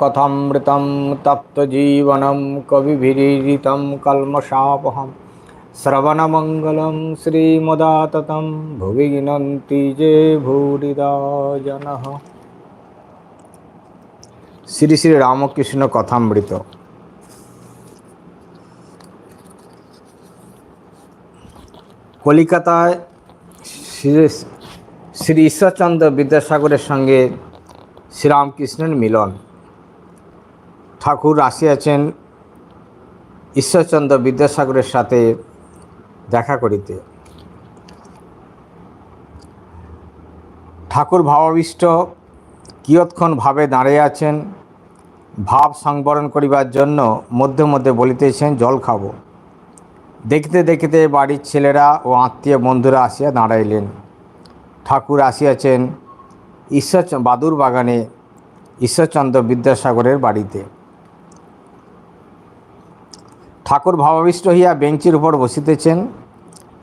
कथामृतं तप्तजीवनं कविभिरीडितं कल्मषापहं श्रवणमङ्गलं श्रीमदाततं भुवि गिनन्ति जे भूरिदा जनः শ্রী শ্রী রামকৃষ্ণ কথামৃত কলিকাতায় শ্রী শ্রী ঈশ্বরচন্দ্র বিদ্যাসাগরের সঙ্গে শ্রীরামকৃষ্ণের মিলন ঠাকুর আসিয়াছেন ঈশ্বরচন্দ্র বিদ্যাসাগরের সাথে দেখা করিতে। ঠাকুর ভাবাবিষ্ট, কিয়ৎক্ষণ ভাবে দাঁড়িয়ে আছেন, ভাব সংবরণ করিবার জন্য মধ্যে মধ্যে বলিতেছেন, জল খাব। দেখিতে দেখিতে বাড়ির ছেলেরা ও আত্মীয় বন্ধুরা আসিয়া দাঁড়াইলেন। ঠাকুর আসিয়াছেন ঈশ্বর বাদুর বাগানে ঈশ্বরচন্দ্র বিদ্যাসাগরের বাড়িতে। ঠাকুর ভাবাবিষ্ট হইয়া বেঞ্চির উপর বসিতেছেন।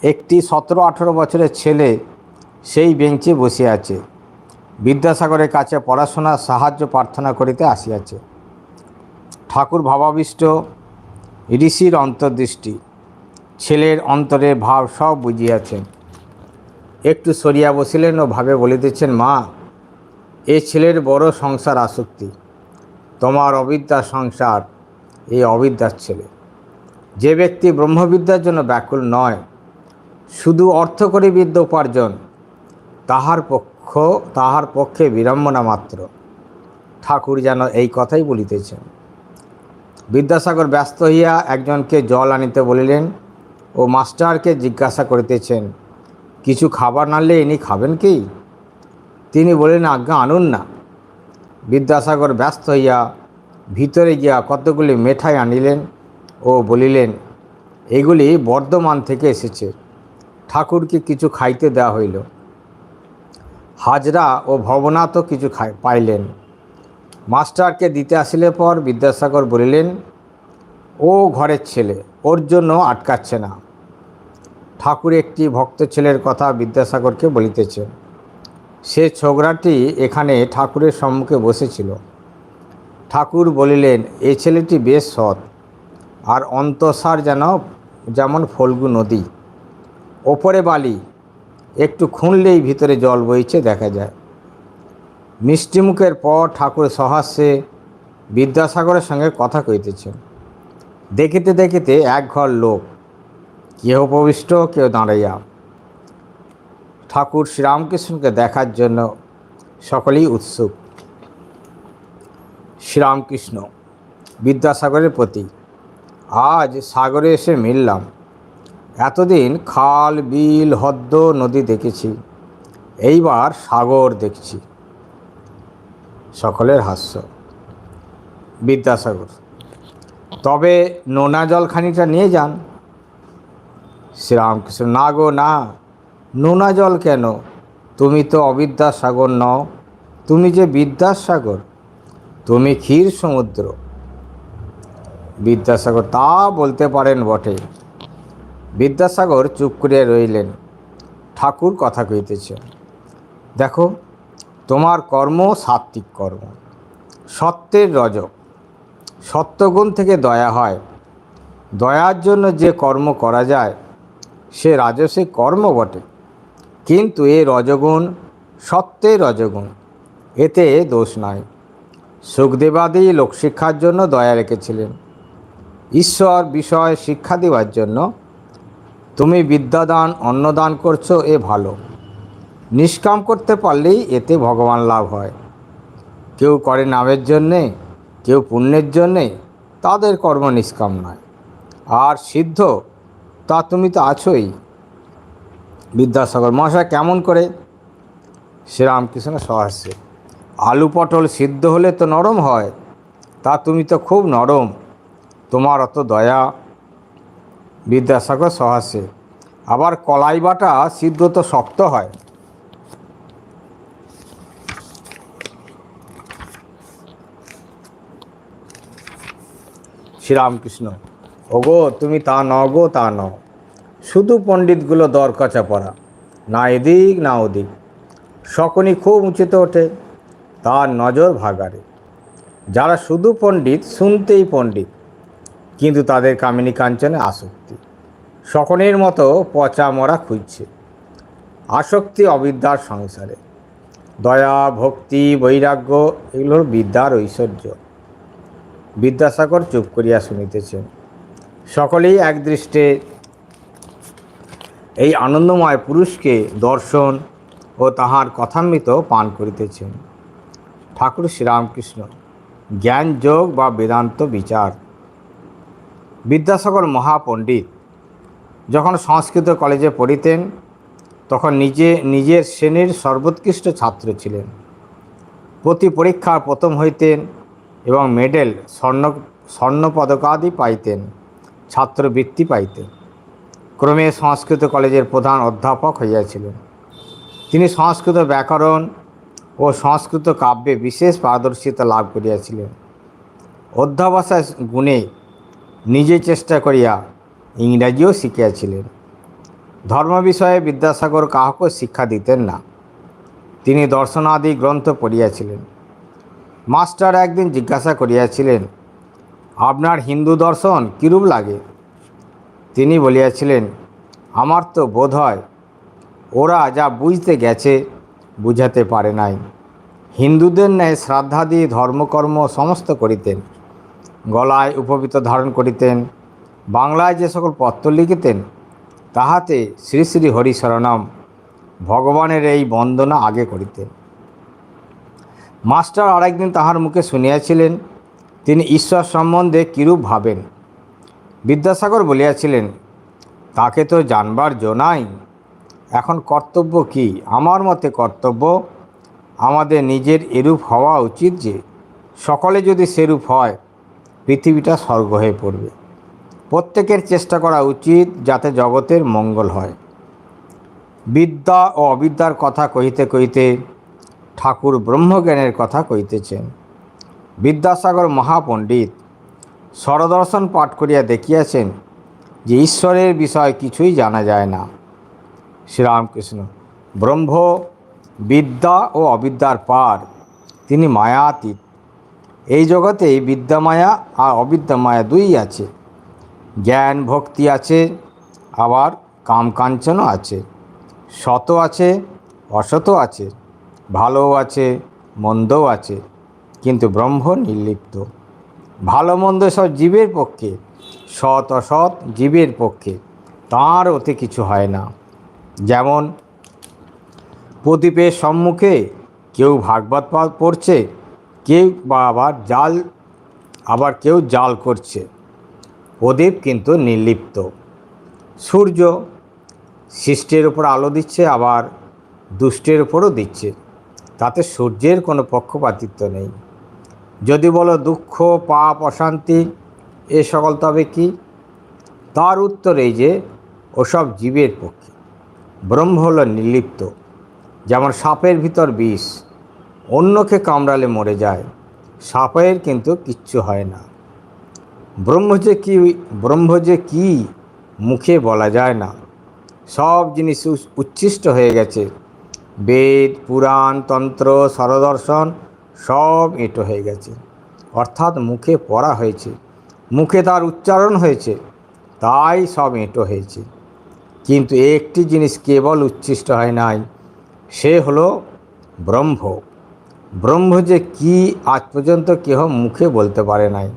একটি সতেরো আঠেরো বছরের ছেলে সেই বেঞ্চে বসে আছে। বিদ্যাসাগরের কাছে পড়াশোনার সাহায্য, প্রার্থনা করিতে আসিয়াছে। ঠাকুর ভাবাবিষ্ট, ঋষির অন্তর্দৃষ্টি, ছেলের অন্তরে ভাব সব বুঝিয়াছেন। একটু সরিয়া বসিলেন ও ভাবে বলিতেছেন, মা, এ ছেলের বড় সংসার আসক্তি। তোমার অবিদ্যা সংসার, এই অবিদ্যার ছেলে। যে ব্যক্তি ব্রহ্মবিদ্যার জন্য ব্যাকুল নয়, শুধু অর্থ করে বিদ্যা উপার্জন, তাহার পক্ষ, তাহার পক্ষে বিড়ম্বনা মাত্র। ঠাকুর যেন এই কথাই বলিতেছেন। বিদ্যাসাগর ব্যস্ত হইয়া একজনকে জল আনিতে বলিলেন ও মাস্টারকে জিজ্ঞাসা করিতেছেন, কিছু খাবার নাড়লে ইনি খাবেন কি? তিনি বললেন, আজ্ঞা, আনুন না। বিদ্যাসাগর ব্যস্ত হইয়া ভিতরে গিয়া কতগুলি মেঠাই আনিলেন। ও বলিলেন, এগুলি বর্ধমান থেকে এসেছে। ঠাকুরকে কিছু খাইতে দেওয়া হইল। হাজরা ও ভবনাথও কিছু খাই, পাইলেন। মাস্টারকে দিতে আসিলে পর বিদ্যাসাগর বলিলেন, ও ঘরের ছেলে, ওর জন্য আটকাচ্ছে না। ঠাকুর একটি ভক্ত ছেলের কথা বিদ্যাসাগরকে বলিতেছে। সে ছোকরাটি এখানে ঠাকুরের সম্মুখে বসেছিল। ঠাকুর বলিলেন, এ ছেলেটি বেশ সৎ। আর অন্তঃসার যেন যেমন ফল্গু নদী। ওপরে বালি, একটু খুঁড়লেই ভিতরে জল বইছে দেখা যায়। মিষ্টিমুখের পর ঠাকুর সহাস্যে বিদ্যাসাগরের সঙ্গে কথা কইতেছেন দেখিতে দেখিতে এক ঘর লোক, কেহ প্রবিষ্ট কেউ দাঁড়াইয়া। ঠাকুর শ্রীরামকৃষ্ণকে দেখার জন্য সকলেই উৎসুক। শ্রীরামকৃষ্ণ, বিদ্যাসাগরের প্রতি। আজ সাগরে এসে মিললাম। এতদিন খাল, বিল হদ্দ নদী দেখেছি। এইবার সাগর দেখছি। সকলের হাস্য। বিদ্যাসাগর, তবে নোনা জল খানিকটা নিয়ে যান। শ্রীরামকৃষ্ণ, না গো, না। নোনা জল কেন? তুমি তো অবিদ্যাসাগর নও। তুমি যে বিদ্যাসাগর, তুমি ক্ষীর সমুদ্র। বিদ্যাসাগর, তা বলতে পারেন বটে। বিদ্যাসাগর চুপ করিয়া রইলেন। ঠাকুর কথা কইতেছে দেখো, তোমার কর্ম সাত্ত্বিক কর্ম। সত্যের রজক। সত্যগুণ থেকে দয়া হয়। দয়ার জন্য যে কর্ম করা যায়, সে রাজসিক কর্ম বটে। কিন্তু এ রজগুণ সত্যের রজগুণ, এতে দোষ নয় সুখদেবাদি লোকশিক্ষার জন্য দয়া রেখেছিলেন। ঈশ্বর বিষয়ে শিক্ষা দেওয়ার জন্য তুমি বিদ্যাদান, অন্নদান করছ, এ ভালো। নিষ্কাম করতে পারলেই এতে ভগবান লাভ হয়। কেউ করে নামের জন্যে, কেউ পুণ্যের জন্যে, তাদের কর্ম নিষ্কাম নয়। আর সিদ্ধ, তা তুমি তো আছোই। বিদ্যাসাগর মহাশয় কেমন করে? শ্রীরামকৃষ্ণ সহাস্যে আলু পটল সিদ্ধ হলে তো নরম হয়, তা তুমি তো খুব নরম। তোমার অত দয়া বিদ্যাসাগর সহাসে। আবার কলাই বাটা সিদ্ধ তো শক্ত হয়। শ্রীরামকৃষ্ণ, ওগো তুমি তা ন গো তা ন শুধু পণ্ডিতগুলো দরকাচা পড়া, না এদিক না ওদিক। সকনি খুব উঁচুতে ওঠে, তার নজর ভাগারে যারা শুধু পণ্ডিত, শুনতেই পণ্ডিত। কিন্তু তাদের কামিনী কাঞ্চনে আসক্তি। সকলের মতো পচা মরা খুঁজছে। আসক্তি অবিদ্যার সংসারে। দয়া, ভক্তি, বৈরাগ্য, এগুলো বিদ্যার ঐশ্বর্য। বিদ্যাসাগর চুপ করিয়া শুনিতেছেন। সকলেই একদৃষ্টে এই আনন্দময় পুরুষকে দর্শন ও তাহার কথামৃত পান করিতেছেন। ঠাকুর শ্রীরামকৃষ্ণ জ্ঞান যোগ বা বেদান্ত বিচার বিদ্যাসাগর মহাপণ্ডিত। যখন সংস্কৃত কলেজে পড়িতেন, তখন নিজে, নিজের শ্রেণির সর্বোৎকৃষ্ট ছাত্র ছিলেন। প্রতি পরীক্ষার প্রথম হইতেন এবং মেডেল স্বর্ণ, স্বর্ণপদকাদি পাইতেন, ছাত্রবৃত্তি পাইতেন। ক্রমে সংস্কৃত কলেজের প্রধান অধ্যাপক হইয়াছিলেন। তিনি সংস্কৃত ব্যাকরণ ও সংস্কৃত কাব্যে বিশেষ পারদর্শিতা লাভ করিয়াছিলেন। অধ্যাবসায় গুণে নিজে চেষ্টা করিয়া ইংরাজিও শিখিয়াছিলেন। ধর্ম বিষয়ে বিদ্যাসাগর কাহাকে শিক্ষা দিতেন না। তিনি দর্শনাদি গ্রন্থ পড়িয়াছিলেন। মাস্টার একদিন জিজ্ঞাসা করিয়াছিলেন, আপনার হিন্দু দর্শন কিরূপ লাগে? তিনি বলিয়াছিলেন, আমার তো বোধ হয় ওরা যা বুঝতে গেছে বুঝাতে পারে নাই। হিন্দুদের ন্যায় শ্রাদ্ধাদি ধর্মকর্ম সমস্ত করিতেন। গলায় উপবিত ধারণ করিতেন, বাংলায় যে সকল পত্র লিখিতেন, তাহাতে শ্রী শ্রী হরিশরণম ভগবানের এই বন্দনা আগে করিতেন। মাস্টার আরেকদিন তাহার মুখে শুনিয়াছিলেন, তিনি ঈশ্বর সম্বন্ধে কিরূপ ভাবেন? বিদ্যাসাগর বলিয়াছিলেন, তাকে তো জানবার জো নাই, এখন কর্তব্য কি? আমার মতে কর্তব্য আমাদের নিজের এরূপ হওয়া উচিত যে, সকলে যদি সেরূপ হয় পৃথিবীটা স্বর্গ হয়ে পড়বে। প্রত্যেকের চেষ্টা করা উচিত যাতে জগতের মঙ্গল হয়। বিদ্যা ও অবিদ্যার কথা কহিতে কহিতে ঠাকুর ব্রহ্মজ্ঞানের কথা কহিতেছেন। বিদ্যাসাগর মহাপণ্ডিত স্বরদর্শন পাঠ করিয়া দেখিয়াছেন যে ঈশ্বরের বিষয় কিছুই জানা যায় না। শ্রীরামকৃষ্ণ, ব্রহ্ম, বিদ্যা ও অবিদ্যার পার, তিনি মায়াতীত। এই জগতে বিদ্যা মায়া আর অবিদ্যা মায়া দুই আছে। জ্ঞান ভক্তি আছে, আবার কামকাঞ্চনও আছে। সত আছে অসত আছে, ভালোও আছে, মন্দও আছে, কিন্তু ব্রহ্ম নির্লিপ্ত। ভালো মন্দ সব জীবের পক্ষে, সৎ অসৎ জীবের পক্ষে, তাঁর ওতে কিছু হয় না। যেমন প্রদীপের সম্মুখে কেউ ভাগবত পড়ছে কেউ বা আবার জাল, আবার কেউ জাল করছে। প্রদীপ কিন্তু নির্লিপ্ত। সূর্য সৃষ্টের উপর আলো দিচ্ছে, আবার দুষ্টের উপরও দিচ্ছে। তাতে সূর্যের কোনো পক্ষপাতিত্ব নেই। যদি বলো দুঃখ, পাপ, অশান্তি, এ সকল তবে কি? তার উত্তর এই যে, ওসব জীবের পক্ষে। ব্রহ্ম হল নির্লিপ্ত, যেমন সাপের ভিতর বিষ। অন্যকে কামড়ালে মরে যায়। সাপের কিন্তু কিচ্ছু হয় না। ব্রহ্ম যে কি ব্রহ্ম যে কি মুখে বলা যায় না। সব জিনিস উচ্ছিষ্ট হয়ে গেছে। বেদ, পুরাণ, তন্ত্র, স্বরদর্শন সব এঁটো হয়ে গেছে। অর্থাৎ মুখে পড়া হয়েছে। মুখে তার উচ্চারণ হয়েছে। তাই সব এঁটো হয়েছে। কিন্তু একটি জিনিস কেবল উচ্ছিষ্ট হয় নাই, সে হলো ব্রহ্ম। ব্রহ্ম যে কি আজ পর্যন্ত কেহ মুখে বলতে পারে নাই।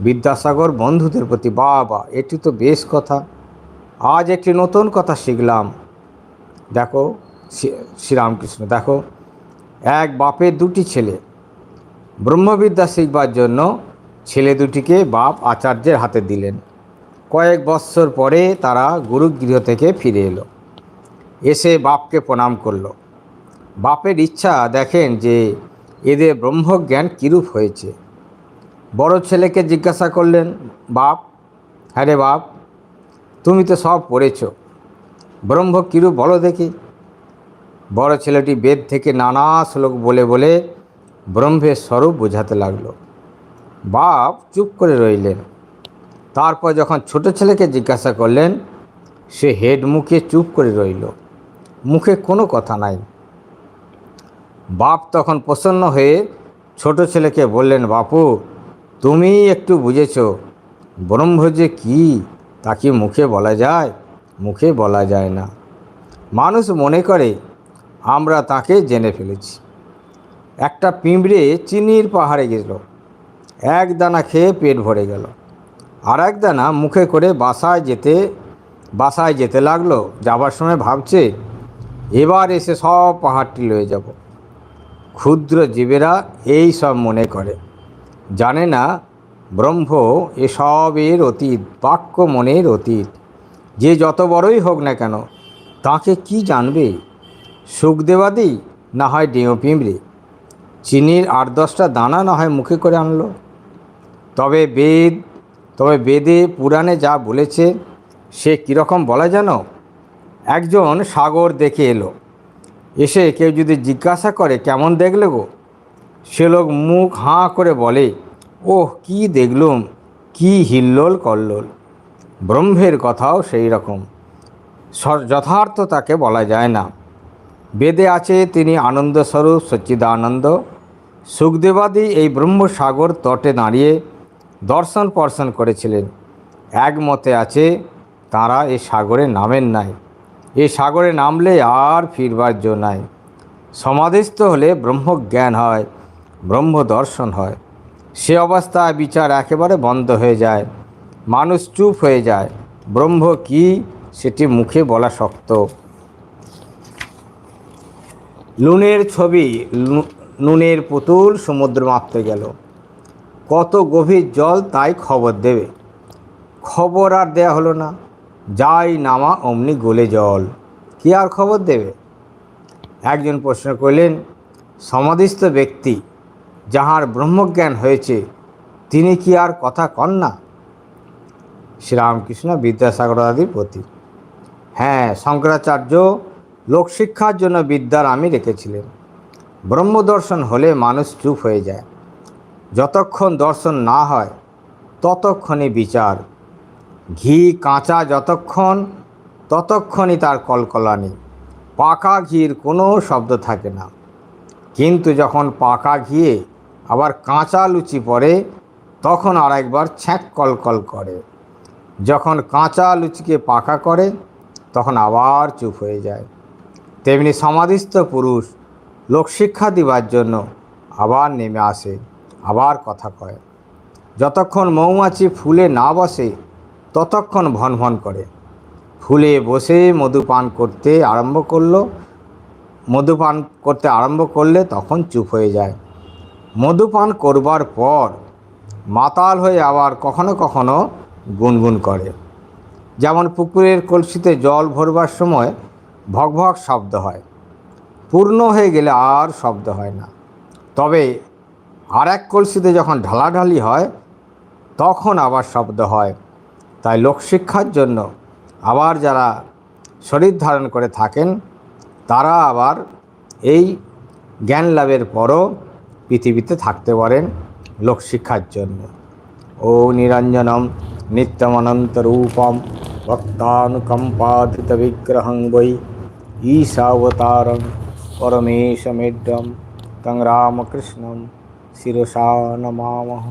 বিদ্যাসাগর বন্ধুদের প্রতি, বাবা, এটি তো বেশ কথা। আজ একটি নতুন কথা শিখলাম। দেখো, শ্রী- শ্রীরামকৃষ্ণ, দেখো, এক বাপের দুটি ছেলে। ব্রহ্মবিদ্যা শিখবার জন্য ছেলে দুটিকে বাপ আচার্যের হাতে দিলেন। কয়েক বৎসর পরে তারা গুরুগৃহ থেকে ফিরে এলো। এসে বাপকে প্রণাম করল। বাপের ইচ্ছা দেখেন যে এদের ব্রহ্মজ্ঞান কীরূপ হয়েছে। বড় ছেলেকে জিজ্ঞাসা করলেন, বাপ হ্যাঁ রে বাপ, তুমি তো সব পড়েছ, ব্রহ্ম কিরূপ বলো দেখি? বড় ছেলেটি বেদ থেকে নানা শ্লোক বলে বলে ব্রহ্মের স্বরূপ বোঝাতে লাগল। বাপ চুপ করে রইলেন। তারপর যখন ছোট ছেলেকে জিজ্ঞাসা করলেন, সে হেড মুখে চুপ করে রইল। মুখে কোনো কথা নাই। বাপ তখন প্রসন্ন হয়ে ছোট ছেলেকে বললেন, বাপু তুমি একটু বুঝেছ, ব্রহ্ম যে কী, তা কি মুখে বলা যায়? মুখে বলা যায় না। মানুষ মনে করে, আমরা তাকে জেনে ফেলেছি। একটা পিঁপড়ে চিনির পাহাড়ে গেল, এক দানা খেয়ে পেট ভরে গেল আর এক দানা মুখে করে বাসায় যেতে বাসায় যেতে লাগল, যাবার সময় ভাবছে, এবার এসে সব পাহাড়টি লয়ে যাব। ক্ষুদ্র জীবেরা এই সব মনে করে। জানে না ব্রহ্ম এসবের অতীত, বাক্য মনের অতীত। যে যত বড়ই হোক না কেন, তাকে কি জানবে? সুখদেবাদি না হয় ডিও পিঁমড়ে চিনির আট দশটা দানা না হয় মুখে করে আনলো। তবে বেদ, তবে বেদে পুরাণে যা বলেছে, সে কীরকম বলা জানো? একজন সাগর দেখে এলো। এসে কেউ যদি জিজ্ঞাসা করে, কেমন দেখলে গো? সে লোক মুখ হাঁ করে বলে, ওহ, কি দেখলুম, কি হিল্লোল কল্লোল। ব্রহ্মের কথাও সেই রকম। যথার্থ তাকে বলা যায় না। বেদে আছে তিনি আনন্দস্বরূপ সচ্চিদানন্দ। সুখদেবাদি এই ব্রহ্মসাগর তটে দাঁড়িয়ে দর্শন পর্শন করেছিলেন। একমতে আছে তারা এই সাগরে নামেন নাই। এই সাগরে নামলে আর ফিরবার জো নাই। সমাধিস্থ হলে ব্রহ্মজ্ঞান হয় ব্রহ্ম দর্শন হয়। সে অবস্থায় বিচার একেবারে বন্ধ হয়ে যায়, মানুষ চুপ হয়ে যায়। ব্রহ্ম কি সেটি মুখে বলা শক্ত। লুনের ছবি নুনের পুতুল সমুদ্র মাপতে গেল। কত গভীর জল তাই খবর দেবে। খবর আর দেয়া হলো না। যাই নামা অমনি গলে জল। কি আর খবর দেবে? একজন প্রশ্ন করলেন, সমাধিস্থ ব্যক্তি যাহার ব্রহ্মজ্ঞান হয়েছে, তিনি কি আর কথা কন না? শ্রীরামকৃষ্ণ বিদ্যাসাগর আদির প্রতি হ্যাঁ শঙ্করাচার্য লোকশিক্ষার জন্য বিদ্যার আমি রেখেছিলেন। ব্রহ্মদর্শন হলে মানুষ চুপ হয়ে যায়। যতক্ষণ দর্শন না হয়, ততক্ষণই বিচার ঘি কাঁচা যতক্ষণ, ততক্ষণই তার কলকলানি। পাকা ঘির কোনো শব্দ থাকে না। কিন্তু যখন পাকা ঘিয়ে আবার কাঁচা লুচি পড়ে, তখন আর একবার ছ্যাঁক কলকল করে। যখন কাঁচা লুচিকে পাকা করে, তখন আবার চুপ হয়ে যায়। তেমনি সমাধিস্থ পুরুষ লোকশিক্ষা দিবার জন্য আবার নেমে আসে, আবার কথা কয়। যতক্ষণ মৌমাছি ফুলে না বসে ততক্ষণ ভন ভন করে। ফুলে বসে মধুপান করতে আরম্ভ করল। মধুপান করতে আরম্ভ করলে তখন চুপ হয়ে যায়। মধুপান করবার পর মাতাল হয়ে আবার কখনো কখনো গুনগুন করে। যেমন পুকুরের কলসিতে জল ভরবার সময় ভকভক শব্দ হয়। পূর্ণ হয়ে গেলে আর শব্দ হয় না। তবে আর এক কলসিতে যখন ঢালাঢালি হয়, তখন আবার শব্দ হয়। তাই লোকশিক্ষার জন্য আবার যারা শরীর ধারণ করে থাকেন, তারা আবার এই জ্ঞান লাভের পরও পৃথিবীতে থাকতে পারেন লোকশিক্ষার জন্য। ও নিরঞ্জনম নিত্যমনন্তরূপম ভক্তানুকম্পাধিত বিগ্রহং বৈ ঈশাবতারং পরমেশমেড্যম তং রামকৃষ্ণম শিরসা নমামহ